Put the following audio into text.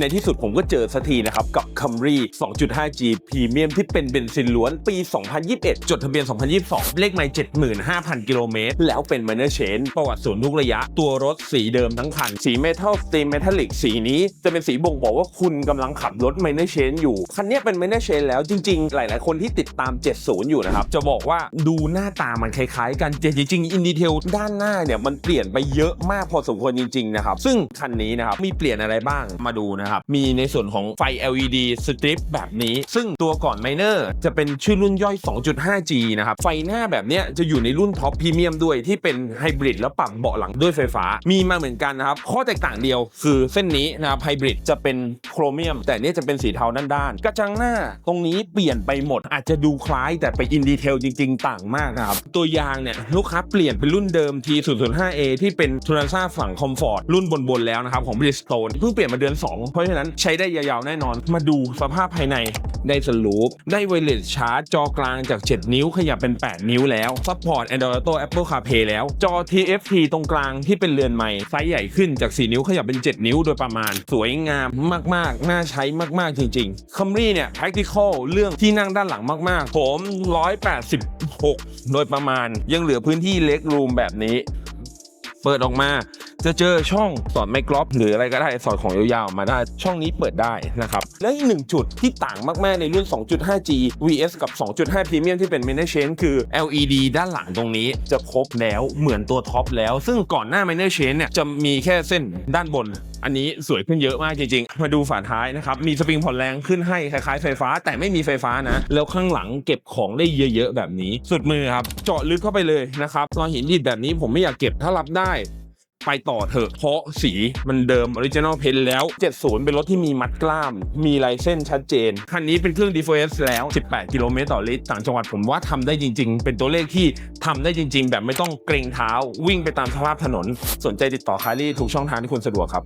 ในที่สุดผมก็เจอสักทีนะครับ กับ Camry 2.5G Premium ที่เป็นเบนซินล้วนปี 2021 จดทะเบียน 2022 เลขไม่75,000 กิโลเมตร แล้วเป็น Minor Change ประวัติศูนย์ทุกระยะ ตัวรถสีเดิมทั้งคัน สีเมทัลสตรีมเมทัลลิกสีนี้ จะเป็นสีบ่งบอกว่าคุณกำลังขับรถ Minor Change อยู่ คันนี้เป็น Minor Change แล้วจริง ๆ หลาย ๆ คนที่ติดตาม 70 อยู่นะครับ จะบอกว่าดูหน้าตามันคล้าย ๆ กันแต่จริงๆอินดีเทลด้านหน้าเนี่ยมันเปลี่ยนไปเยอะมากพอสมควรจริง ๆ นะครับซึ่งคันนี้นะครับมีเปลี่ยนอะไรบ้างมาดูนะครับ มีในส่วนของไฟ LED สตริปแบบนี้ ซึ่งตัวก่อน Minor จะเป็นชื่อรุ่นย่อย 2.5G นะครับ ไฟหน้าแบบนี้จะอยู่ในรุ่นท็อปพรีเมียมด้วยที่เป็นไฮบริดแล้วปรับเบาะหลังด้วยไฟฟ้า มีมาเหมือนกันนะครับ ข้อแตกต่างเดียวคือเส้นนี้นะครับไฮบริดจะเป็นโครเมียม แต่เนี่ยจะเป็นสีเทาด้านๆกระจังหน้าตรงนี้เปลี่ยนไปหมด อาจจะดูคล้ายแต่ไปอินดีเทลจริง ๆ ต่างมากนะครับตัวยางเนี่ยลูกค้าเปลี่ยนเป็นรุ่นเดิม T005A ที่เป็นทูรันซ่าฝั่งคอมฟอร์ตรุ่นบนๆแล้วนะครับของ Bridgestone เพิ่งเปลี่ยนมาเดือน 2เพราะฉะนั้นใช้ได้ยาวๆแน่นอน มาดูสภาพภายในได้สลูป ได้ไวเลสชาร์จจอกลางจาก 7 นิ้วขยับเป็น 8 นิ้วแล้วซัพพอร์ต Android Auto Apple CarPlay แล้ว จอ TFT ตรงกลางที่เป็นเรือนใหม่ไซส์ใหญ่ขึ้นจาก 4 นิ้วขยับเป็น 7 นิ้วโดยประมาณ สวยงามมากๆ น่าใช้มากๆจริงๆ Camry เนี่ย practical เรื่องที่นั่งด้านหลังมากๆ ผม 186 โดยประมาณ ยังเหลือพื้นที่เล็กรูมแบบนี้ เปิดออกมา จะเจอช่องสอดไมโครหรืออะไรก็ได้สอดของยาวๆมาได้ช่องนี้เปิดได้นะครับและอีกหนึ่งจุดที่ต่างมากๆในรุ่น 2.5G vs กับ 2.5 Premium ที่เป็น Minor Change คือ LED ด้านหลังตรงนี้จะครบแล้วเหมือนตัวท็อปแล้ว ซึ่งก่อนหน้า Minor Change เนี่ยจะมีแค่เส้นด้านบนอันนี้สวยขึ้นเยอะมากจริงๆ มาดูฝาท้ายนะครับ มีสปริงผ่อนแรงขึ้นให้คล้ายๆไฟฟ้า แต่ไม่มีไฟฟ้านะ แล้วข้างหลังเก็บของได้เยอะๆ แบบนี้ สุดมือครับ เจาะลึกเข้าไปเลยนะครับรอยหินดิดแบบนี้ผมไม่อยากเก็บถ้ารับได้ ไปต่อเถอะ เพราะสีมันเดิมออริจินอลเพนแล้ว 70 เป็นรถที่มีมัดกล้าม มีลายเส้นชัดเจน คันนี้เป็นเครื่อง d f s แล้ว 18 กิโลเมตรต่อลิตรต่างจังหวัดผมว่าทำได้จริง ๆ เป็นตัวเลขที่ทำได้จริง ๆ แบบไม่ต้องเกรงเท้าวิ่งไปตามสภาพถนน สนใจติดต่อคารี่ทุกช่องทางที่คุณสะดวกครับ